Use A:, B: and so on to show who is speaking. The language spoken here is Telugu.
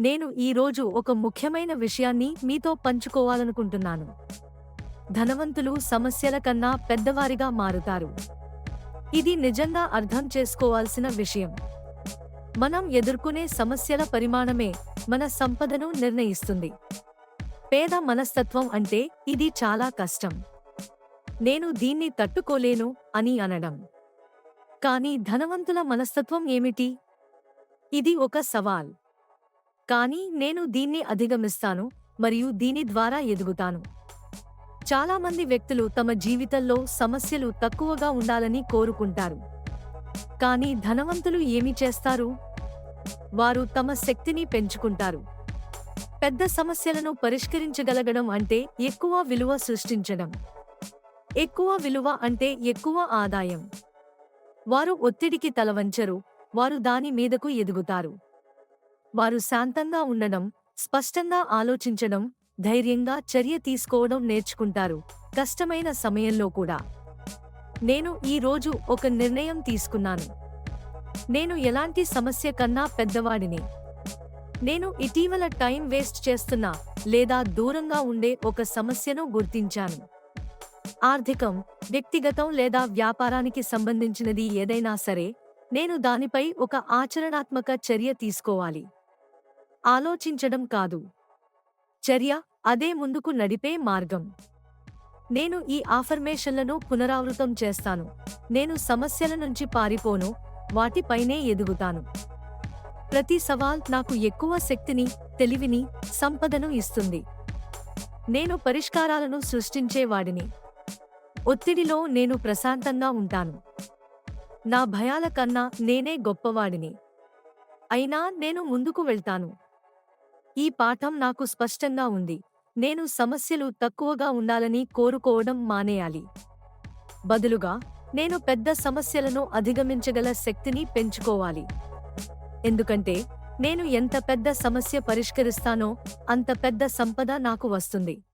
A: నేను ఈరోజు ఒక ముఖ్యమైన విషయాన్ని మీతో పంచుకోవాలనుకుంటున్నాను. ధనవంతులు సమస్యల కన్నా పెద్దవారిగా మారుతారు. ఇది నిజంగా అర్థం చేసుకోవాల్సిన విషయం. మనం ఎదుర్కొనే సమస్యల పరిమాణమే మన సంపదను నిర్ణయిస్తుంది. పేద మనస్తత్వం అంటే ఇది చాలా కష్టం. నేను దీన్ని తట్టుకోలేను అని అనడం. కానీ ధనవంతుల మనస్తత్వం ఏమిటి? ఇది ఒక సవాల్. కానీ నేను దీన్ని అధిగమిస్తాను మరియు దీని ద్వారా ఎదుగుతాను. చాలామంది వ్యక్తులు తమ జీవితంలో సమస్యలు తక్కువగా ఉండాలని కోరుకుంటారు. కానీ ధనవంతులు ఏమి చేస్తారు? వారు తమ శక్తిని పెంచుకుంటారు. పెద్ద సమస్యలను పరిష్కరించగలగడం అంటే ఎక్కువ విలువ సృష్టించడం. ఎక్కువ విలువ అంటే ఎక్కువ ఆదాయం. వారు ఒత్తిడికి తలవంచరు వారు దాని మీదకు ఎదుగుతారు. వారు శాంతంగా ఉండడం స్పష్టంగా ఆలోచించడం ధైర్యంగా చర్య తీసుకోవడం నేర్చుకుంటారు కష్టమైన సమయంలో కూడా. నేను ఈ రోజు ఒక నిర్ణయం తీసుకున్నాను. నేను ఎలాంటి సమస్య కన్నా పెద్దవాడిని. నేను ఇటీవల టైం వేస్ట్ చేస్తున్నా లేదా దూరంగా ఉండే ఒక సమస్యను గుర్తించాను. ఆర్థికం వ్యక్తిగతం లేదా వ్యాపారానికి సంబంధించినది ఏదైనా సరే నేను దానిపై ఒక ఆచరణాత్మక చర్య తీసుకోవాలి. ఆలోచించడం కాదు. చర్య అదే ముందుకు నడిపే మార్గం. నేను ఈ ఆఫర్మేషన్లను పునరావృతం చేస్తాను. నేను సమస్యల నుంచి పారిపోను వాటిపైనే ఎదుగుతాను. ప్రతి సవాల్ నాకు ఎక్కువ శక్తిని తెలివిని సంపదను ఇస్తుంది. నేను పరిష్కారాలను సృష్టించేవాడిని ఒత్తిడిలో నేను ప్రశాంతంగా ఉంటాను. నా భయాల కన్నా నేనే గొప్పవాడిని. అయినా నేను ముందుకు వెళ్తాను. ఈ పాఠం నాకు స్పష్టంగా ఉంది. నేను సమస్యలు తక్కువగా ఉండాలని కోరుకోవడం మానేయాలి. బదులుగా నేను పెద్ద సమస్యలను అధిగమించగల శక్తిని పెంచుకోవాలి. ఎందుకంటే నేను ఎంత పెద్ద సమస్య పరిష్కరిస్తానో అంత పెద్ద సంపద నాకు వస్తుంది.